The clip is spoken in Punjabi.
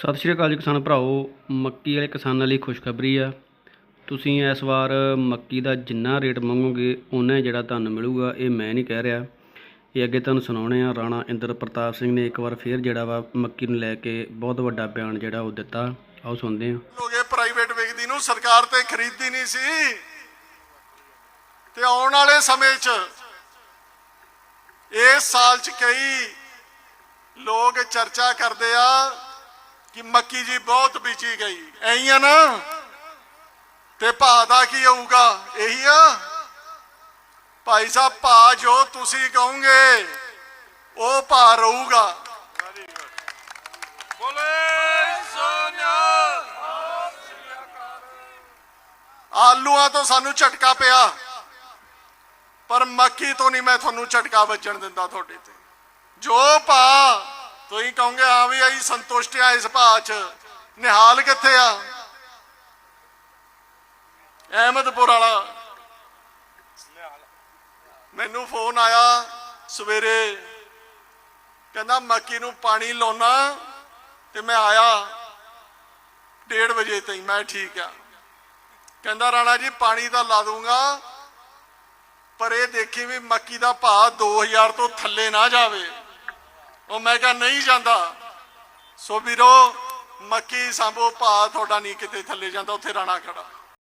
ਸਤਿ ਸ਼੍ਰੀ ਅਕਾਲ ਜੀ ਕਿਸਾਨ ਭਰਾਓ ਮੱਕੀ ਵਾਲੇ ਕਿਸਾਨਾਂ ਲਈ ਖੁਸ਼ਖਬਰੀ ਆ। ਤੁਸੀਂ ਇਸ ਵਾਰ ਮੱਕੀ ਦਾ ਜਿੰਨਾ ਰੇਟ ਮੰਗੋਗੇ ਉਹਨਾਂ ਹੀ ਜਿਹੜਾ ਤੁਹਾਨੂੰ ਮਿਲੂਗਾ, ਇਹ ਮੈਂ ਨਹੀਂ ਕਹਿ ਰਿਹਾ। ਇਹ ਅੱਗੇ ਤੁਹਾਨੂੰ ਸੁਣਾਉਣੇ ਆ, ਰਾਣਾ ਇੰਦਰ ਪ੍ਰਤਾਪ ਸਿੰਘ ਨੇ ਇੱਕ ਵਾਰ ਫੇਰ ਜਿਹੜਾ ਵਾ ਮੱਕੀ ਨੂੰ ਲੈ ਕੇ ਬਹੁਤ ਵੱਡਾ ਬਿਆਨ ਜਿਹੜਾ ਉਹ ਦਿੱਤਾ। ਆਓ ਸੁਣਦੇ ਹਾਂ ਲੋਗੇ ਪ੍ਰਾਈਵੇਟ ਵਿਕਦੀ ਨੂੰ, ਸਰਕਾਰ ਤੇ ਖਰੀਦਦੀ ਨਹੀਂ ਸੀ। ਤੇ ਆਉਣ ਵਾਲੇ ਸਮੇਂ 'ਚ, ਇਸ ਸਾਲ 'ਚ ਕਈ ਲੋਕ ਚਰਚਾ ਕਰਦੇ ਆ ਕਿ ਮੱਕੀ ਜੀ ਬਹੁਤ ਬੀਜੀ ਗਈ। ਐਂ ਆ ਨਾ? ਤੇ ਭਾਅ ਦਾ ਕੀ ਹੋਊਗਾ? ਇਹੀ ਆ? ਭਾਈ ਸਾਹਿਬ ਭਾਅ ਜੋ ਤੁਸੀਂ ਕਹੋਗੇ ਉਹ ਭਾਅ ਰਹੂਗਾ। ਆਲੂਆਂ ਤੋਂ ਸਾਨੂੰ ਝਟਕਾ ਪਿਆ। ਪਰ ਮੱਕੀ ਤੋਂ ਨਹੀਂ ਮੈਂ ਤੁਹਾਨੂੰ ਝਟਕਾ ਵੱਜਣ ਦਿੰਦਾ ਤੁਹਾਡੇ ਤੇ। ਜੋ ਭਾ ਤੁਸੀਂ ਕਹੋਗੇ, ਹਾਂ ਵੀ ਅਸੀਂ ਸੰਤੁਸ਼ਟ ਆ ਇਸ ਭਾਅ 'ਚ। ਨਿਹਾਲ ਕਿੱਥੇ ਆ? ਅਹਿਮਦਪੁਰ ਵਾਲਾ। ਮੈਨੂੰ ਫੋਨ ਆਇਆ ਸਵੇਰੇ। ਕਹਿੰਦਾ, ਮੱਕੀ ਨੂੰ ਪਾਣੀ ਲਾਉਣਾ ਤੇ ਮੈਂ ਆਇਆ 1:30 ਵਜੇ ਤਾਈਂ। ਮੈਂ ਠੀਕ ਆ। ਕਹਿੰਦਾ, ਰਾਣਾ ਜੀ, ਪਾਣੀ ਤਾਂ ਲਾ ਦੂੰਗਾ ਪਰ ਇਹ ਦੇਖੀ ਵੀ ਮੱਕੀ ਦਾ ਭਾਅ 2000 ਤੋਂ ਥੱਲੇ ਨਾ ਜਾਵੇ। ਉਹ ਮੈਂ ਕਿਹਾ ਨਹੀਂ ਜਾਂਦਾ। ਸੋ ਵੀਰੋ, ਮੱਕੀ ਸੰਭੋ, ਭਾਅ ਤੁਹਾਡਾ ਨਹੀਂ ਕਿਤੇ ਥੱਲੇ ਜਾਂਦਾ, ਉੱਥੇ ਰਾਣਾ ਖੜਾ।